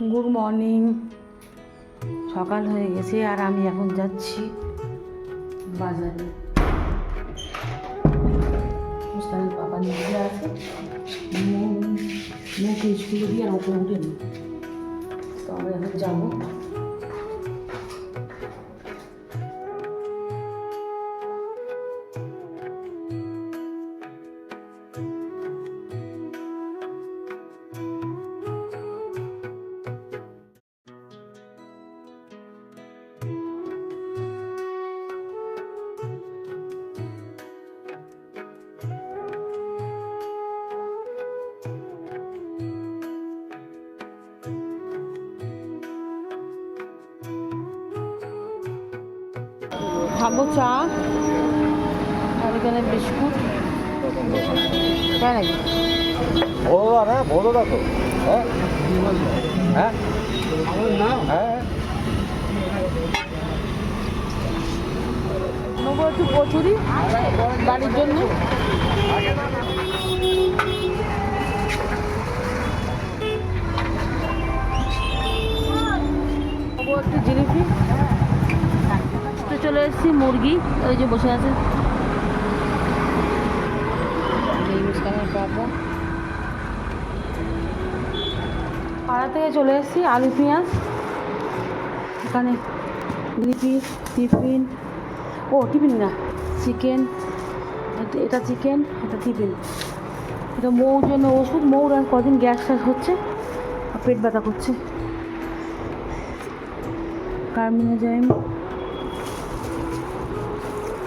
Good morning. সকাল হয়ে গেছে আর আমি এখন যাচ্ছি বাজারে। মুস্কানের বাবা নিজে আছে। মুখে স্কুলে দিয়ে আর ওকে উঠেনি তো আমরা এখন যাব। খাব চা আর এখানে বিস্কুট তাই নাকি বড়দা না বড়দা তো। হ্যাঁ হ্যাঁ হ্যাঁ। নেব একটু কচুরি বাড়ির জন্য। একটু জিলিপি। এসেছি মুরগি, ওই যে বসে আছে। পাড়া থেকে চলে এসেছি, আলু, পেঁয়াজ। এখানে জিলিপি টিফিন। ও, টিফিন না, চিকেন। এটা চিকেন, এটা টিফিন। এটা মৌর জন্য ওষুধ মৌর আর কদিন গ্যাস ট্যাস হচ্ছে, পেট ব্যথা করছে। কার্মিনে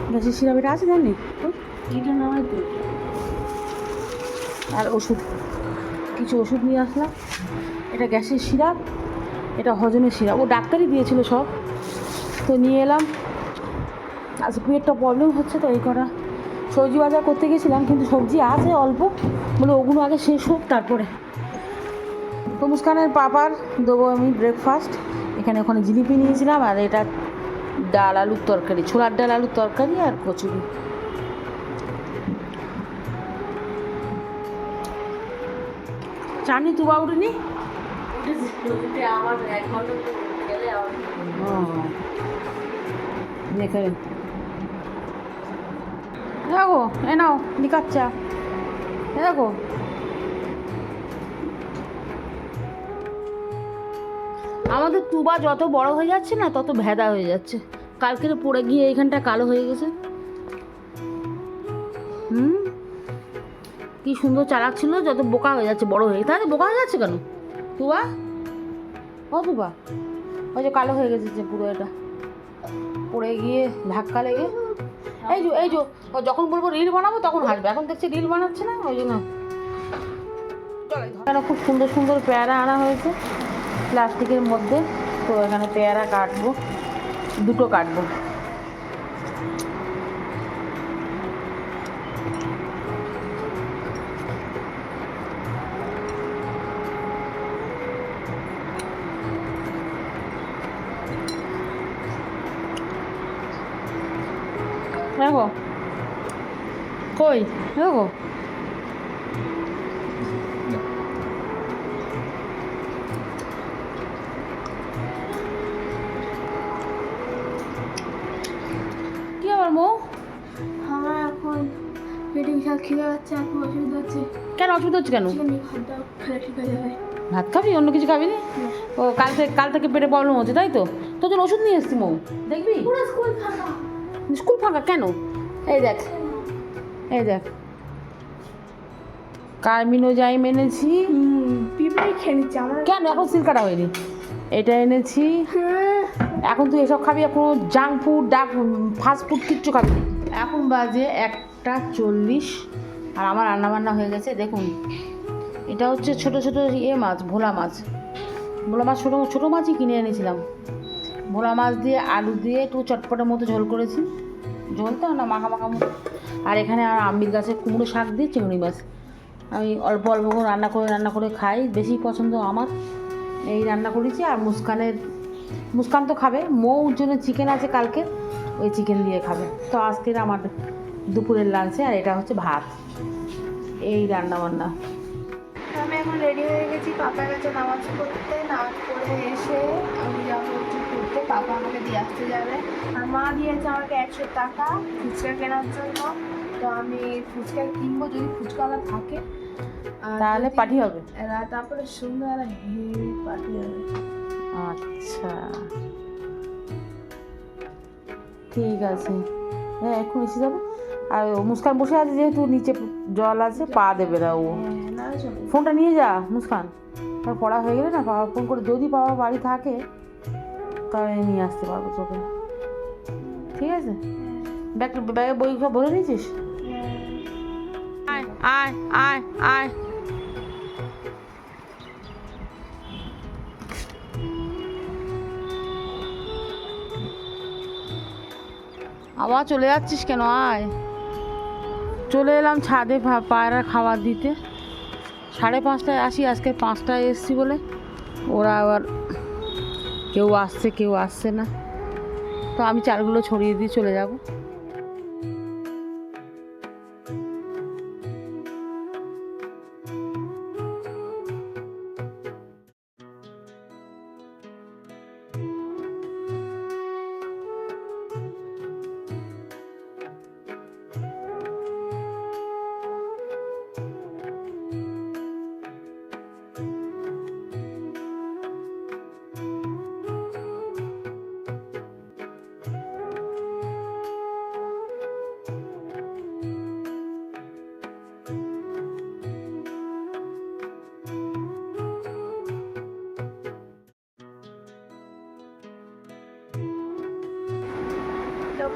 যাই গ্যাসের সিরাপ এটা আছে জানি আর ওষুধ। কিছু ওষুধ নিয়ে আসলাম। এটা গ্যাসের সিরাপ এটা হজমের সিরাপ। ও ডাক্তারই দিয়েছিল সব। তো নিয়ে এলাম। আজ পেটটা প্রবলেম হচ্ছে তো এই করা সবজি বাজার করতে গেছিলাম কিন্তু সবজি আছে অল্প। বলে ওগুলো আগে শেষ হোক তারপরে। তো মুস্কানের পাপার দেবো আমি ব্রেকফাস্ট এখানে ওখানে জিলিপি নিয়েছিলাম আর এটা ডাল আলুর তরকারি, ছোলার ডাল আলুর তরকারি আর কচুরি। চাটনি তুবা উঠেনি দেখে এ নাও লিকাচ্ছা এ দেখো। আমাদের তুবা যত বড় হয়ে যাচ্ছে না, তত ভেদা হয়ে যাচ্ছে। কালকে পড়ে গিয়ে এইখানটা কালো হয়ে গেছে। হুম? কি সুন্দর চালাক ছিল, যত বোকা হয়ে যাচ্ছে, বড় হয়ে তাহলে বোকা হয়ে যাচ্ছে কেন? তুবা ও তুবা ওই যে কালো হয়ে গেছে যে পুরো এটা। পড়ে গিয়ে ধাক্কা লেগে। এই যে এই যে যখন বলব রিল বানাবো তখন হাসবে। এখন দেখছি রিল বানাচ্ছে না, ওই জন্য। খুব সুন্দর সুন্দর পেয়ারা আনা হয়েছে। প্লাস্টিকের মধ্যে তো এখানে পেয়ারা কাটবো দুটো কাটবো। দেখো কই? দেখো। কেন অসুবিধা হচ্ছে কেন? হয়ে ভাত খাবি? অন্য কিছু খাবি না? ও কাল থেকে কাল থেকে পেটে প্রবলেম হচ্ছে তাই তো? তোর জন্য ওষুধ নিয়ে এসছি মৌ। দেখবি? স্কুল ফাঁকা? কেন? এই দেখ। এই দেখ। কার্মিনো যাই এনেছি পিঁপড়ে খেয়ে নিচ্ছে আমার কেন? এখন সিল কাটা হয়নি। এটা এনেছি। এখন তুই এসব খাবি? এখন জাঙ্ক ফুড ডাক ফাস্ট ফুড কিচ্ছু খাবি এখন বাজে একটা চল্লিশ। আর আমার রান্না বান্না হয়ে গেছে, দেখুন। এটা হচ্ছে ছোট ছোট ইয়ে মাছ, ভোলা মাছ। ভোলা মাছ ছোটো ছোটো মাছই কিনে এনেছিলাম। ভোলা মাছ দিয়ে আলু দিয়ে একটু চটপটের মতো ঝোল করেছি। ঝোল তো না, মাখা মাখা মতো। আর এখানে আর আম্বির গাছে কুমড়ো শাক দিয়ে চিংড়ি মাছ। আমি অল্প অল্প করে রান্না করে রান্না করে খাই, বেশি পছন্দ আমার। এই রান্না করেছি, আর মুস্কানের মুস্কান তো খাবে মৌর জন্য চিকেন আছে কালকে, ওই চিকেন দিয়ে খাবে। তো আজকের আমার দুপুরের লাঞ্চে আর এটা হচ্ছে ভাত। এই রান্না বান্না আমি এখন রেডি হয়ে গেছি পাপার কাছে নামাজ পড়তে নামাজ পড়ে এসে আমি যাব একটু ঘুরতে। পাপা আমাকে দিয়ে আসতে যাবে। আর মা দিয়েছে আমাকে একশো টাকা ফুচকা কেনার জন্য। তো আমি ফুচকা কিনবো যদি ফুচকাওয়ালা থাকে। আর তাহলে পাঠিয়ে হবে? তারপরে সন্ধ্যাবেলা হেভি পার্টি হবে। আচ্ছা। ঠিক আছে। হ্যাঁ এখন এসে যাবে? আর মুস্কান বসে আছে যেহেতু নিচে জল আছে, পা দেবে না ও। ফোনটা নিয়ে যা, মুস্কান। তার পড়া হয়ে গেলে না, বাবা ফোন করে যদি বাবা বাড়ি থাকে, তাহলে নিয়ে আসতে পারব তোকে। ঠিক আছে? ব্যাগ, ব্যাগে বই ভরে নিয়েছিস। আয় আয় আয় আয়। আবার চলে যাচ্ছিস কেন? আয়। চলে এলাম ছাদে পায়রার পায়রা খাবার দিতে। সাড়ে পাঁচটায় আসি, আজকে পাঁচটায় এসছি বলে। ওরা আবার কেউ আসছে কেউ আসছে না। তো আমি চালগুলো ছড়িয়ে দিয়ে চলে যাব।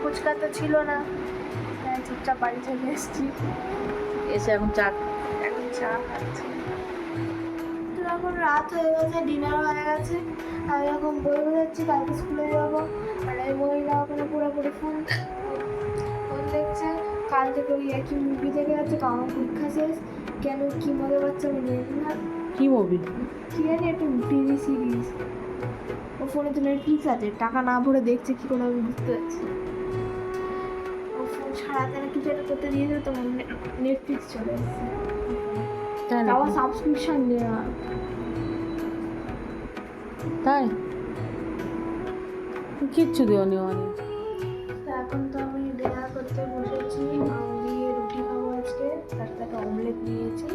ফুচকা তো ছিল না। চুপচাপ বাড়ি চলে এসেছি। এসে এখন চা এখন চা খাচ্ছি। তো এখন রাত হয়ে গেছে ডিনার হয়ে গেছে। আমি এখন বই বোঝাচ্ছি কালকে স্কুলে যাব। আর এই মহিলা ওখানে পুরোপুরি ফোন ফোন দেখছে। কাল থেকে ওই একই মুভি দেখে যাচ্ছে আমার পরীক্ষা শেষ। কেন কি মজা পাচ্ছে আমি জানি না। কি মুভি কি জানি একটা টিভি সিরিজ ও ফোনে তো নেটফ্লিক্স আছে টাকা না ভরে দেখছে কি করে আমি বুঝতে পারছি না কিছু একটা করতে দিয়েছে তো নেটফ্লিক্স চলে এসেছে না আবার সাবস্ক্রিপশন নেওয়া। তাই? কিচ্ছু অনেক তো এখন তো আমি ডিনার করতে বসেছি আম দিয়ে রুটি খাব আজকে তার সাথে অমলেট নিয়েছি।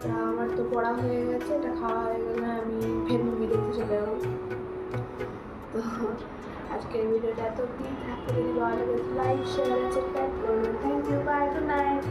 তা আমার তো পড়া হয়ে গেছে এটা খাওয়া হয়ে গেলে আমি ফের মুভি দেখতে চলে যাব। তো আজকের ভিডিওটা এত অব্দি থাকতে যদি ভালো লাগে লাইক শেয়ার সাবস্ক্রাইব করুন। Thank you bye good night